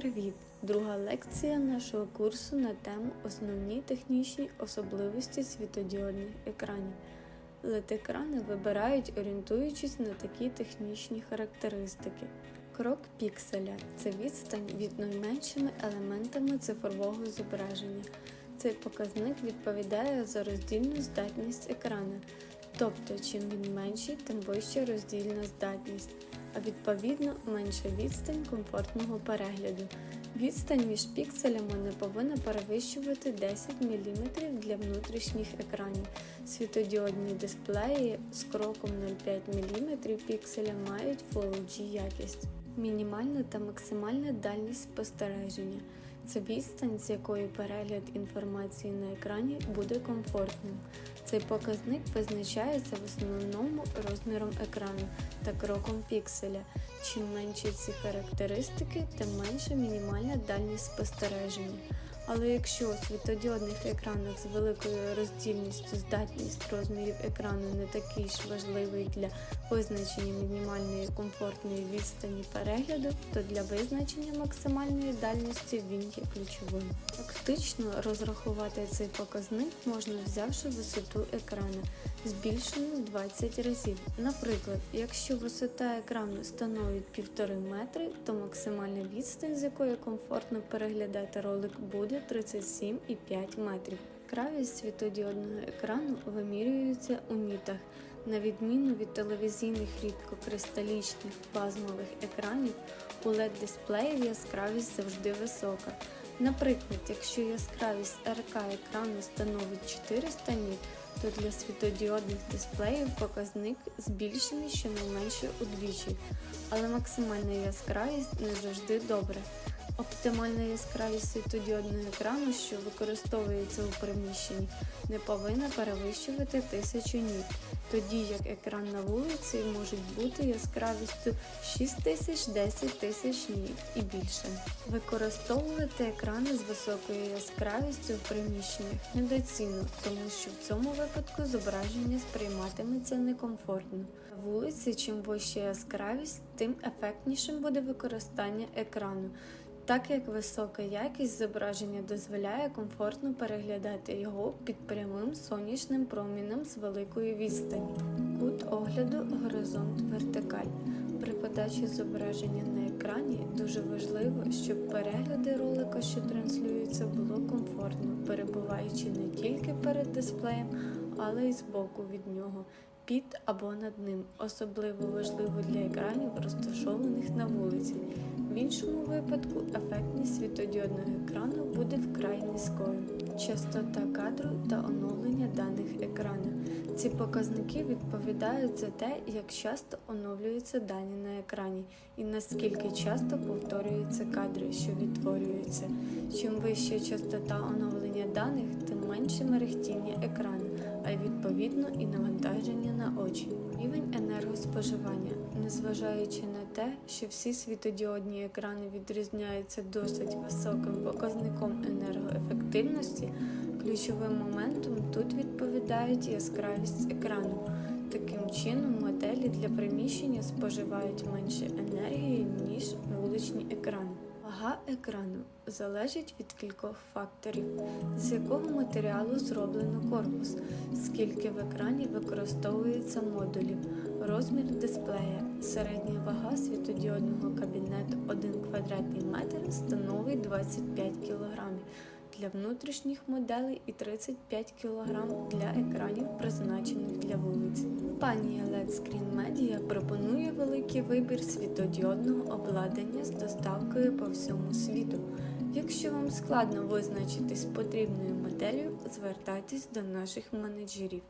привіт! Друга лекція нашого курсу на тему Основні технічні особливості світодіодних екранів. LED-екрани вибирають, орієнтуючись на такі технічні характеристики. Крок пікселя це відстань від найменшими елементами цифрового зображення. Цей показник відповідає за роздільну здатність екрана. Тобто, чим він менший, тим вища роздільна здатність, а відповідно менша відстань комфортного перегляду. Відстань між пікселями не повинна перевищувати 10 мм для внутрішніх екранів. Світодіодні дисплеї з кроком 0,5 мм пікселя мають Full HD якість. Мінімальна та максимальна дальність спостереження це відстань, з якою перегляд інформації на екрані буде комфортним. Цей показник визначається в основному розміром екрану та кроком пікселя. Чим менші ці характеристики, тим менша мінімальна дальність спостереження. Але якщо світодіодних екранах з великою роздільністю здатність розмірів екрану не такий ж важливий для визначення мінімальної комфортної відстані перегляду, то для визначення максимальної дальності він є ключовим. Фактично розрахувати цей показник можна взявши висоту екрану, збільшену в 20 разів. Наприклад, якщо висота екрану становить 1,5 метри, то максимальна відстань, з якої комфортно переглядати ролик, буде 37,5 метрів. Яскравість світодіодного екрану вимірюється у нітах. На відміну від телевізійних рідкокристалічних плазмових екранів, у LED-дисплеїв яскравість завжди висока. Наприклад, якщо яскравість РК екрану становить 400 ніт, то для світодіодних дисплеїв показник збільшений щонайменше удвічі, але максимальна яскравість не завжди добре. Оптимальна яскравість світодіодного екрану, що використовується у приміщенні, не повинна перевищувати 1000 ніт, тоді як екран на вулиці може бути яскравістю 6000 10 тисяч ніт і більше. Використовувати екрани з високою яскравістю в приміщеннях недоцільно, тому що в цьому випадку зображення сприйматиметься некомфортно. На вулиці, чим вища яскравість, тим ефектнішим буде використання екрану так як висока якість зображення дозволяє комфортно переглядати його під прямим сонячним промінем з великої відстані. Кут огляду горизонт вертикаль. При подачі зображення на екрані дуже важливо, щоб перегляди ролика, що транслюються, було комфортно, перебуваючи не тільки перед дисплеєм, але й збоку від нього, під або над ним. Особливо важливо для екранів, розташованих на вулиці. В іншому випадку ефектність світодіодного екрану буде вкрай низькою. Частота кадру та оновлення даних екрану. Ці показники відповідають за те, як часто оновлюються дані на екрані і наскільки часто повторюються кадри, що відтворюються. Чим вища частота оновлення даних, тим менше мерехтіння екрану, а відповідно і навантаження на очі. Рівень енергоспоживання, незважаючи на те, що всі світодіодні екрани відрізняються досить високим показником енергоефективності, ключовим моментом тут відповідають яскравість екрану. Таким чином, моделі для приміщення споживають менше енергії, ніж. Вага екрану залежить від кількох факторів, з якого матеріалу зроблено корпус, скільки в екрані використовується модулів, розмір дисплея, середня вага світодіодного кабінету 1 квадратний метр становить 25 кг для внутрішніх моделей і 35 кг для екранів, призначених для вулиць. Компанія LED Screen Media пропонує великий вибір світодіодного обладнання з доставкою по всьому світу. Якщо вам складно визначитись потрібною моделлю, звертайтесь до наших менеджерів.